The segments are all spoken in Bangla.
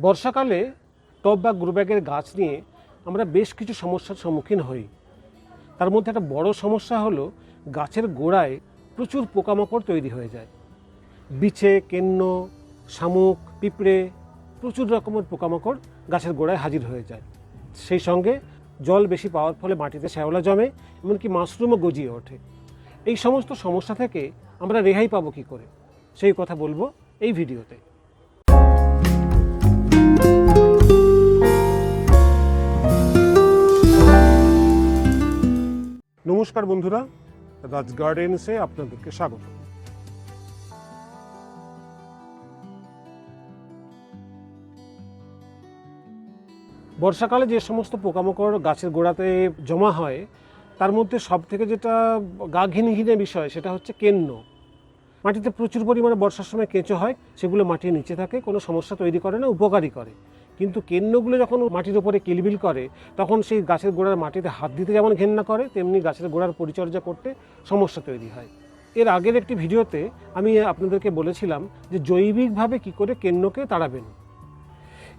বর্ষাকালে টব বা গ্রো ব্যাগের গাছ নিয়ে আমরা বেশ কিছু সমস্যার সম্মুখীন হই। তার মধ্যে একটা বড় সমস্যা হলো গাছের গোড়ায় প্রচুর পোকামাকড় তৈরি হয়ে যায়। বিছে, কেন্ন, শামুক, পিঁপড়ে প্রচুর রকমের পোকামাকড় গাছের গোড়ায় হাজির হয়ে যায়। সেই সঙ্গে জল বেশি পাওয়ার ফলে মাটিতে শ্যাওলা জমে, এমনকি মাশরুমও গজিয়ে ওঠে। এই সমস্ত সমস্যা থেকে আমরা রেহাই পাবো কী করে? সেই কথা বলব এই ভিডিওতে। নমস্কার বন্ধুরা, রাজ গার্ডেন্সে আপনাদেরকে স্বাগত। বর্ষাকালে যে সমস্ত পোকামাকড় গাছের গোড়াতে জমা হয়, তার মধ্যে সব থেকে যেটা গা ঘিনে ঘিনে বিষয় সেটা হচ্ছে কেন্ন। মাটিতে প্রচুর পরিমাণে বর্ষার সময় কেঁচো হয়, সেগুলো মাটির নিচে থাকে, কোনো সমস্যা তৈরি করে না, উপকারী করে। কিন্তু কেন্নগুলো যখন মাটির উপরে কিলবিল করে, তখন সেই গাছের গোড়ার মাটিতে হাত দিতে যেমন ঘেন্না করে, তেমনি গাছের গোড়ার পরিচর্যা করতে সমস্যা তৈরি হয়। এর আগের একটি ভিডিওতে আমি আপনাদেরকে বলেছিলাম যে জৈবিকভাবে কি করে কেন্নকে তাড়াবেন।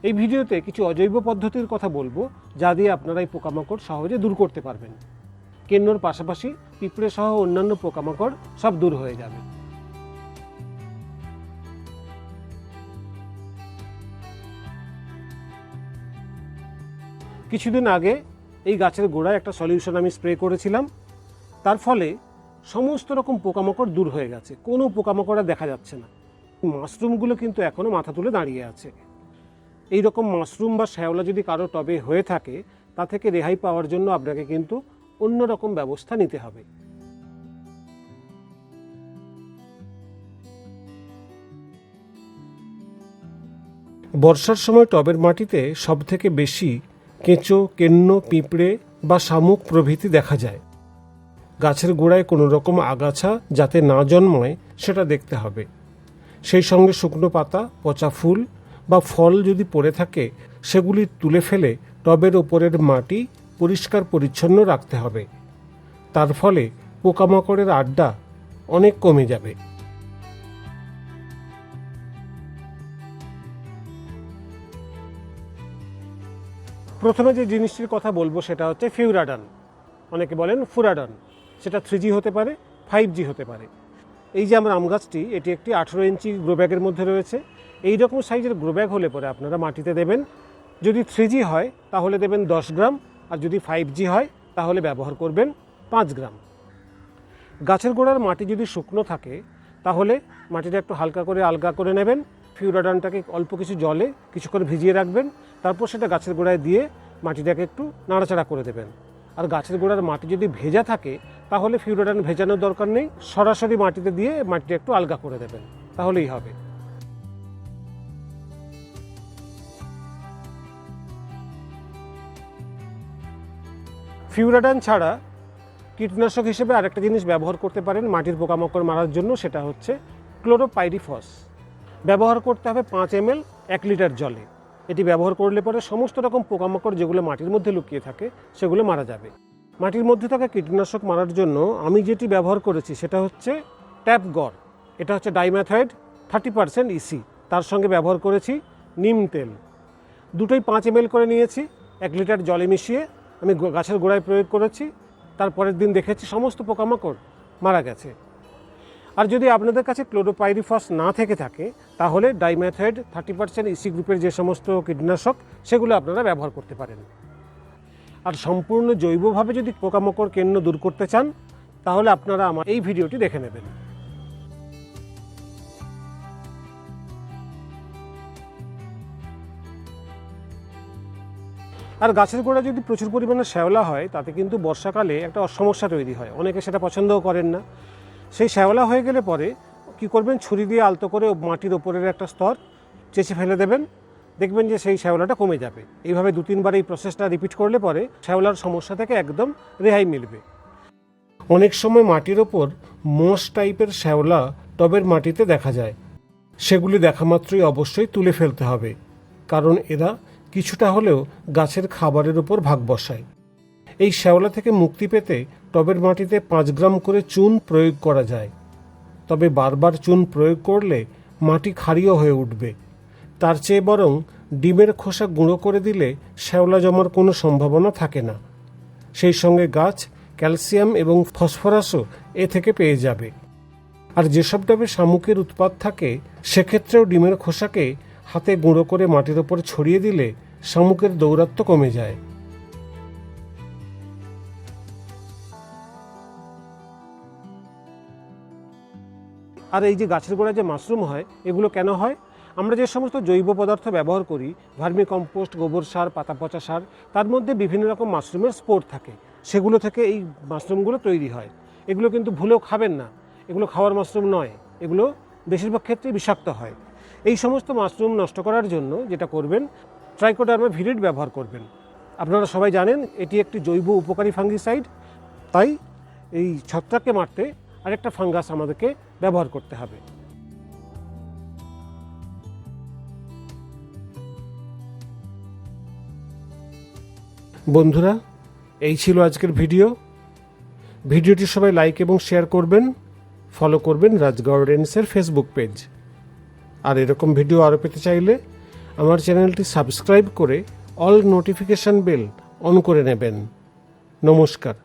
এই ভিডিওতে কিছু অজৈব পদ্ধতির কথা বলব, যা দিয়ে আপনারা এই পোকামাকড় সহজে দূর করতে পারবেন। কেন্নর পাশাপাশি পিঁপড়ে সহ অন্যান্য পোকামাকড় সব দূর হয়ে যাবে। কিছুদিন আগে এই গাছের গোড়ায় একটা সলিউশন আমি স্প্রে করেছিলাম। তার ফলে সমস্ত রকম পোকামাকড় দূর হয়ে গেছে। কোনো পোকামাকড় দেখা যাচ্ছে না। মাশরুমগুলো কিন্তু এখনও মাথা তুলে দাঁড়িয়ে আছে। এই রকম মাশরুম বা শ্যাওলা যদি কারও টবে হয়ে থাকে, তা থেকে রেহাই পাওয়ার জন্য আপনাকে কিন্তু অন্য রকম ব্যবস্থা নিতে হবে। বর্ষার সময় টবের মাটিতে সবথেকে বেশি কেঁচো, কেন্ন, পিঁপড়ে বা শামুক প্রভৃতি দেখা যায়। গাছের গোড়ায় কোনো রকম আগাছা যাতে না জন্মায়, সেটা দেখতে হবে। সেই সঙ্গে শুকনো পাতা, পচা ফুল বা ফল যদি পড়ে থাকে, সেগুলি তুলে ফেলে টবের ওপরের মাটি পরিষ্কার পরিচ্ছন্ন রাখতে হবে। তার ফলে পোকামাকড়ের আড্ডা অনেক কমে যাবে। প্রথমে যে জিনিসটির কথা বলব সেটা হচ্ছে ফিউরাডান। অনেকে বলেন ফুরাডান। সেটা থ্রি হতে পারে, ফাইভ হতে পারে। এই যে আমার আম গাছটি, এটি একটি আঠেরো ইঞ্চি গ্রো ব্যাগের মধ্যে রয়েছে। এই রকম সাইজের গ্রো ব্যাগ হলে পরে আপনারা মাটিতে দেবেন। যদি থ্রি হয়, তাহলে দেবেন দশ গ্রাম। আর যদি ফাইভ হয়, তাহলে ব্যবহার করবেন পাঁচ গ্রাম। গাছের গোড়ার মাটি যদি শুকনো থাকে, তাহলে মাটিটা একটু হালকা করে আলগা করে নেবেন। ফিউরাডানটাকে অল্প কিছু জলে কিছুক্ষণ ভিজিয়ে রাখবেন, তারপর সেটা গাছের গোড়ায় দিয়ে মাটিটাকে একটু নাড়াচাড়া করে দেবেন। আর গাছের গোড়ার মাটি যদি ভেজা থাকে, তাহলে ফিউরাডান ভেজানোর দরকার নেই, সরাসরি মাটিতে দিয়ে মাটিটা একটু আলগা করে দেবেন। তাহলেই হবে। ফিউরাডান ছাড়া কীটনাশক হিসেবে আরেকটা জিনিস ব্যবহার করতে পারেন মাটির পোকামাকড় মারার জন্য, সেটা হচ্ছে ক্লোরোপাইরিফস। ব্যবহার করতে হবে পাঁচ এম এক লিটার জলে। এটি ব্যবহার করলে পরে সমস্ত রকম পোকামাকড় যেগুলো মাটির মধ্যে লুকিয়ে থাকে, সেগুলো মারা যাবে। মাটির মধ্যে থাকা কীটনাশক মারার জন্য আমি যেটি ব্যবহার করেছি সেটা হচ্ছে ট্যাপ গড়। এটা হচ্ছে ডাইম্যাথয়েড থার্টি পার্সেন্ট ইসি তার সঙ্গে ব্যবহার করেছি নিম তেল। দুটোই পাঁচ এম করে নিয়েছি, এক লিটার জলে মিশিয়ে আমি গাছের গোড়ায় প্রয়োগ করেছি। তারপরের দিন দেখেছি সমস্ত পোকামাকড় মারা গেছে। আর যদি আপনাদের কাছে ক্লোরোপাইরিফস না থেকে থাকে, তাহলে ডাইম্যাথয়েড থার্টি পার্সেন্ট ইসি গ্রুপের যে সমস্ত কীটনাশক, সেগুলো আপনারা ব্যবহার করতে পারেন। আর সম্পূর্ণ জৈবভাবে যদি পোকামাকড় কেন্ন দূর করতে চান, তাহলে আপনারা আমার এই ভিডিওটি দেখে নেবেন। আর গাছের গোড়া যদি প্রচুর পরিমাণে শ্যাওলা হয়, তাতে কিন্তু বর্ষাকালে একটা সমস্যা তৈরি হয়। অনেকে সেটা পছন্দও করেন না। সেই শ্যাওলা হয়ে গেলে পরে কি করবেন? ছুরি দিয়ে আলতো করে মাটির ওপরের একটা স্তর চেঁচে ফেলে দেবেন। দেখবেন যে সেই শ্যাওলাটা কমে যাবে। এইভাবে দু, তিনবার এই প্রসেসটা রিপিট করলে পরে শ্যাওলার সমস্যা থেকে একদম রেহাই মিলবে। অনেক সময় মাটির ওপর মোষ টাইপের শ্যাওলা টবের মাটিতে দেখা যায়। সেগুলি দেখা মাত্রই অবশ্যই তুলে ফেলতে হবে। কারণ এরা কিছুটা হলেও গাছের খাবারের উপর ভাগ বসায়। এই শ্যাওলা থেকে মুক্তি পেতে টবের মাটিতে পাঁচ গ্রাম করে চুন প্রয়োগ করা যায়। তবে বারবার চুন প্রয়োগ করলে মাটি ক্ষারীয় হয়ে উঠবে। তার চেয়ে বরং ডিমের খোসা গুঁড়ো করে দিলে শ্যাওলা জমার কোনো সম্ভাবনা থাকে না। সেই সঙ্গে গাছ, ক্যালসিয়াম এবং ফসফরাসও এ থেকে পেয়ে যাবে। আর যেসব ডাবে শামুকের উৎপাদ থাকে, সেক্ষেত্রেও ডিমের খোসাকে হাতে গুঁড়ো করে মাটির ওপর ছড়িয়ে দিলে শামুকের দৌরাত্ম্য কমে যায়। আর এই যে গাছের গোড়ায় যে মাশরুম হয়, এগুলো কেন হয়? আমরা যে সমস্ত জৈব পদার্থ ব্যবহার করি ভার্মি কম্পোস্ট গোবর সার, পাতা পচা সার, তার মধ্যে বিভিন্ন রকম মাশরুমের স্পোর থাকে। সেগুলো থেকে এই মাশরুমগুলো তৈরি হয়। এগুলো কিন্তু ভুলেও খাবেন না। এগুলো খাওয়ার মাশরুম নয়। এগুলো বেশিরভাগ ক্ষেত্রে বিষাক্ত হয়। এই সমস্ত মাশরুম নষ্ট করার জন্য যেটা করবেন, ট্রাইকোডার্মা ভিরিড ব্যবহার করবেন। আপনারা সবাই জানেন, এটি একটি জৈব উপকারী ফাঙ্গিসাইড। তাই এই ছত্রাককে মারতে আরেকটা ফাঙ্গাস আমাদেরকে ব্যবহার করতে হবে। বন্ধুরা, এই ছিল আজকের ভিডিও। ভিডিওটি সবাই লাইক এবং শেয়ার করবেন, ফলো করবেন রাজ গার্ডেন্সের ফেসবুক পেজ। আর এরকম ভিডিও আরও পেতে চাইলে আমার চ্যানেলটি সাবস্ক্রাইব করে অল নোটিফিকেশান বেল অন করে নেবেন। নমস্কার।